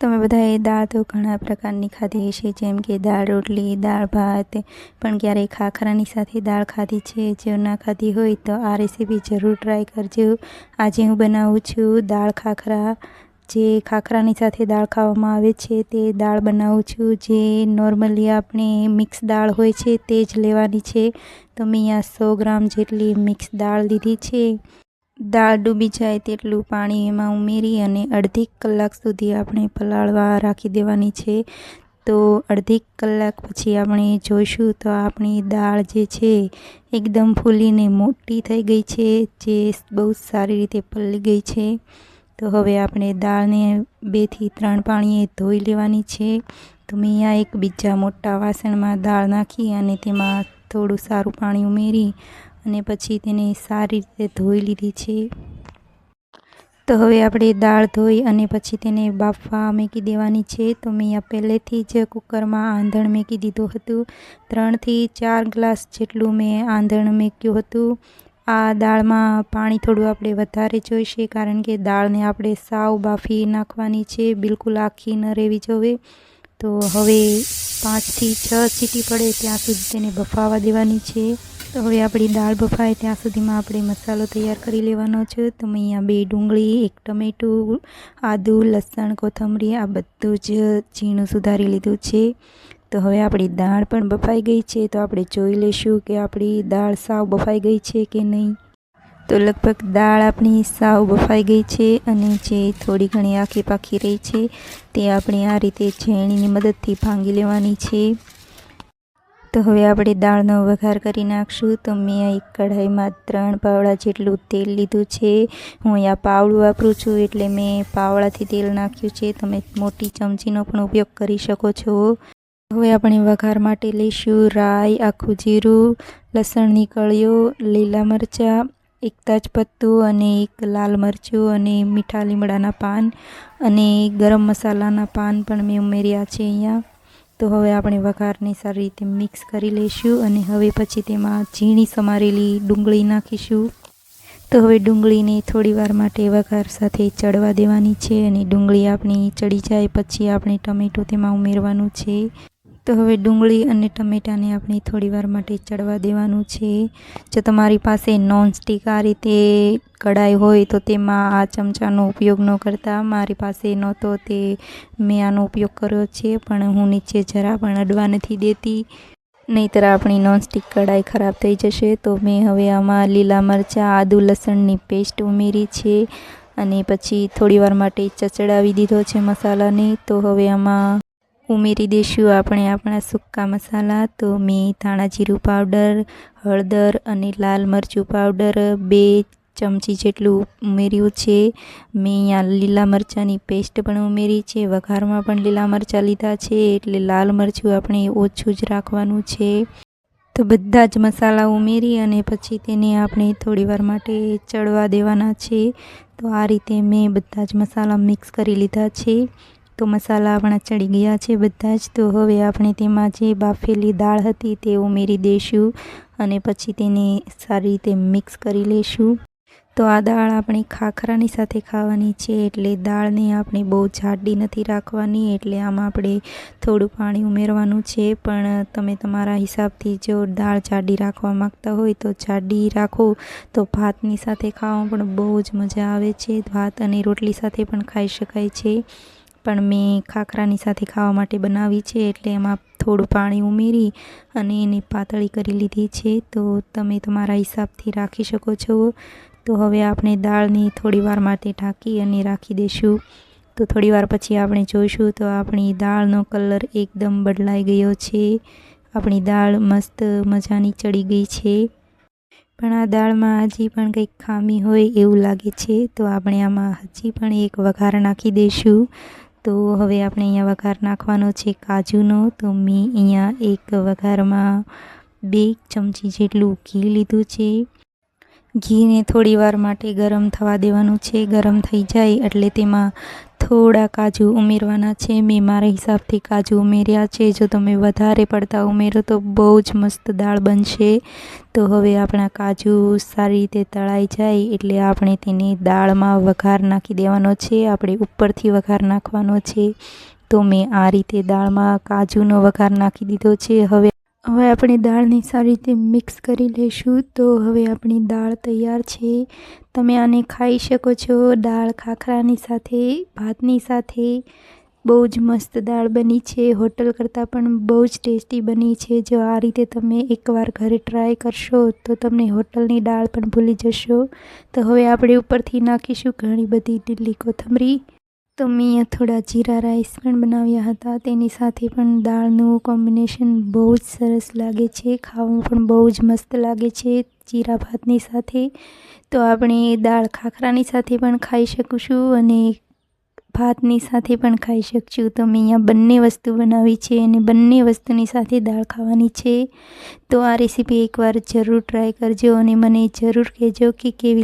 તમે બધાએ દાળ તો ઘણા પ્રકારની ખાધી હશે, જેમ કે દાળ રોટલી, દાળ ભાત, પણ ક્યારેય ખાખરાની સાથે દાળ ખાધી છે, જો ના ખાધી હોય તો આ રેસીપી જરૂર ટ્રાય કરજો. આજે હું બનાવું છું દાળ ખાખરા. જે ખાખરાની સાથે દાળ ખાવામાં આવે છે, તે દાળ બનાવું છું. જે નોર્મલી આપણે મિક્સ દાળ હોય છે, તે જ લેવાની છે. તો મેં અહીંયા સો ગ્રામ જેટલી મિક્સ દાળ લીધી છે. દાળ ડૂબી જાય તેટલું પાણી એમાં ઉમેરી અને અડધી કલાક સુધી આપણે પલાળવા રાખી દેવાની છે. તો અડધી કલાક પછી આપણે જોઈશું તો આપણી દાળ જે છે એકદમ ફૂલીને મોટી થઈ ગઈ છે, જે બહુ સારી રીતે પલળી ગઈ છે. તો હવે આપણે દાળને બેથી ત્રણ પાણીએ ધોઈ લેવાની છે. તો મેં અહીંયા એક બીજા મોટા વાસણમાં દાળ નાખી અને તેમાં થોડું સારું પાણી ઉમેરી અને પછી તેને સારી રીતે ધોઈ લીધી છે. તો હવે આપણે દાળ ધોઈ અને પછી તેને બાફવા મેકી દેવાની છે. તો મેં આ પહેલેથી જ કુકરમાં આંધણ મેકી દીધું હતું. ત્રણથી ચાર ગ્લાસ જેટલું મેં આંધણ મેક્યું હતું. આ દાળમાં પાણી થોડું આપણે વધારે જોઈશે કારણ કે દાળને આપણે સાવ બાફી નાખવાની છે. બિલકુલ આખી ન રહેવી જોઈએ તો હવે પાંચથી છ સીટી પડે ત્યાં સુધી તેને બફાવા દેવાની છે. તો હવે આપણી દાળ બફાય ત્યાં સુધીમાં આપણે મસાલો તૈયાર કરી લેવાનો છે. તો મેં અહીંયા બે ડુંગળી, એક ટમેટું, આદું, લસણ, કોથમરી, આ બધું જ ઝીણું સુધારી લીધું છે. તો હવે આપણી દાળ પણ બફાઈ ગઈ છે. તો આપણે જોઈ લઈશું કે આપણી દાળ સાવ બફાઈ ગઈ છે કે નહીં. તો લગભગ દાળ આપણી સાવ બફાઈ ગઈ છે અને જે થોડી ઘણી આખી પાખી રહી છે તે આપણે આ રીતે ઝેણીની મદદથી ભાંગી લેવાની છે. તો હવે આપણે દાળનો વઘાર કરી નાખશું. તો મેં એક કઢાઈમાં ત્રણ પાવડા જેટલું તેલ લીધું છે. હું અહીંયા પાવડું વાપરું છું એટલે મેં પાવડાથી તેલ નાખ્યું છે. તમે મોટી ચમચીનો પણ ઉપયોગ કરી શકો છો. હવે આપણે વઘાર માટે લઈશું રાઈ, આખું જીરું, લસણની કળીઓ, લીલા મરચાં, એક તાજપત્તું અને એક લાલ મરચું અને મીઠા લીમડાના પાન અને ગરમ મસાલાના પાન પણ મેં ઉમેર્યા છે અહીંયા. તો હવે આપણે વઘારને સારી રીતે મિક્સ કરી લઈશું અને હવે પછી તેમાં ઝીણી સમારેલી ડુંગળી નાખીશું. તો હવે ડુંગળીને થોડી વાર માટે વઘાર સાથે ચડવા દેવાની છે અને ડુંગળી આપણી ચડી જાય પછી આપણે ટમેટું તેમાં ઉમેરવાનું છે. તો હવે ડુંગળી અને ટમેટાને આપણે થોડીવાર માટે ચડવા દેવાનું છે. જો તમારી પાસે નોનસ્ટિક આ રીતે કઢાઈ હોય તો તેમાં આ ચમચાનો ઉપયોગ ન કરતા. મારી પાસે નહોતો તે મેં આનો ઉપયોગ કર્યો છે, પણ હું નીચે જરા પણ અડવા નથી દેતી. નહીંતર આપણી નોનસ્ટિક કઢાઈ ખરાબ થઈ જશે. તો મેં હવે આમાં લીલા મરચાં, આદુ લસણની પેસ્ટ ઉમેરી છે અને પછી થોડીવાર માટે ચચડાવી દીધો છે મસાલાને. તો હવે આમાં ઉમેરી દઈશું આપણે આપણા સૂકા મસાલા, તો મેં ધાણા જીરું પાવડર હળદર અને લાલ મરચું પાવડર બે ચમચી જેટલું ઉમેર્યું છે. મેં અહીંયા લીલા મરચાંની પેસ્ટ પણ ઉમેરી છે. વઘારમાં પણ લીલા મરચાં લીધા છે, એટલે લાલ મરચું આપણે ઓછું જ રાખવાનું છે. તો બધા જ મસાલા ઉમેરી અને પછી તેને આપણે થોડીવાર માટે ચડવા દેવાના છે. તો આ રીતે મેં બધા જ મસાલા મિક્સ કરી લીધા છે. તો મસાલા આપણા ચડી ગયા છે બધા જ. તો હવે આપણે તેમાં જે બાફેલી દાળ હતી તે ઉમેરી દઈશું અને પછી તેને સારી રીતે મિક્સ કરી લઈશું. તો આ દાળ આપણે ખાખરાની સાથે ખાવાની છે એટલે દાળને આપણે બહુ જાડી નથી રાખવાની એટલે આમાં આપણે થોડું પાણી ઉમેરવાનું છે. પણ તમે તમારા હિસાબથી જો દાળ જાડી રાખવા માગતા હોય તો જાડી રાખો. તો ભાતની સાથે ખાવામાં પણ બહુ જ મજા આવે છે. ભાત અને રોટલી સાથે પણ ખાઈ શકાય છે. પણ મેં ખાખરાની સાથે ખાવા માટે બનાવી છે એટલે એમાં થોડું પાણી ઉમેરી અને એને પાતળી કરી લીધી છે. તો તમે તમારા હિસાબથી રાખી શકો છો. તો હવે આપણે દાળને થોડી વાર માટે ઢાંકી અને રાખી દઈશું. તો થોડી વાર પછી આપણે જોઈશું તો આપણી દાળનો કલર એકદમ બદલાઈ ગયો છે. આપણી દાળ મસ્ત મજાની ચડી ગઈ છે. પણ આ દાળમાં હજી પણ કંઈક ખામી હોય એવું લાગે છે. તો આપણે આમાં હજી પણ એક વઘાર નાખી દઈશું. તો હવે આપણે અહીંયા વઘાર નાખવાનો છે કાજુનો. તો મેં અહીંયા એક વઘારમાં બે ચમચી જેટલું ઘી લીધું છે. ઘીને થોડીવાર માટે ગરમ થવા દેવાનું છે. ગરમ થઈ જાય એટલે તેમાં થોડા કાજુ ઉમેરવાના છે. મેં મારા હિસાબથી કાજુ ઉમેર્યા છે. જો તમે વધારે પડતા ઉમેરો તો બહુ જ મસ્ત દાળ બનશે. તો હવે આપણા કાજુ સારી રીતે તળાઈ જાય એટલે આપણે તેને દાળમાં વઘાર નાખી દેવાનો છે. આપણે ઉપરથી વઘાર નાખવાનો છે. તો મેં આ રીતે દાળમાં કાજુનો વઘાર નાખી દીધો છે. હવે હવે આપણે દાળને સારી રીતે મિક્સ કરી લઈશું. તો હવે આપણી દાળ તૈયાર છે. તમે આને ખાઈ શકો છો. દાળ ખાખરાની સાથે, ભાતની સાથે. બહુ જ મસ્ત દાળ બની છે. હોટલ કરતાં પણ બહુ જ ટેસ્ટી બની છે. જો આ રીતે તમે એકવાર ઘરે ટ્રાય કરશો, તો તમને હોટલની દાળ પણ ભૂલી જશો. તો હવે આપણે ઉપરથી નાખીશું ઘણી બધી લીલી કોથમરી. તો મેં થોડા જીરા રાઈસ પણ બનાવ્યા હતા. તેની સાથે પણ દાળનું કોમ્બિનેશન બહુ જ સરસ લાગે છે. ખાવું પણ બહુ જ મસ્ત લાગે છે જીરા ભાતની સાથે. તો આપણે દાળ ખાખરાની સાથે પણ ખાઈ શકીશું અને ભાતની સાથે પણ ખાઈ શકશું. તો મેં અહીંયા બંને વસ્તુ બનાવી છે અને બંને વસ્તુની સાથે દાળ ખાવાની છે. તો આ રેસીપી એકવાર જરૂર ટ્રાય કરજો અને મને જરૂર કહેજો કે કેવી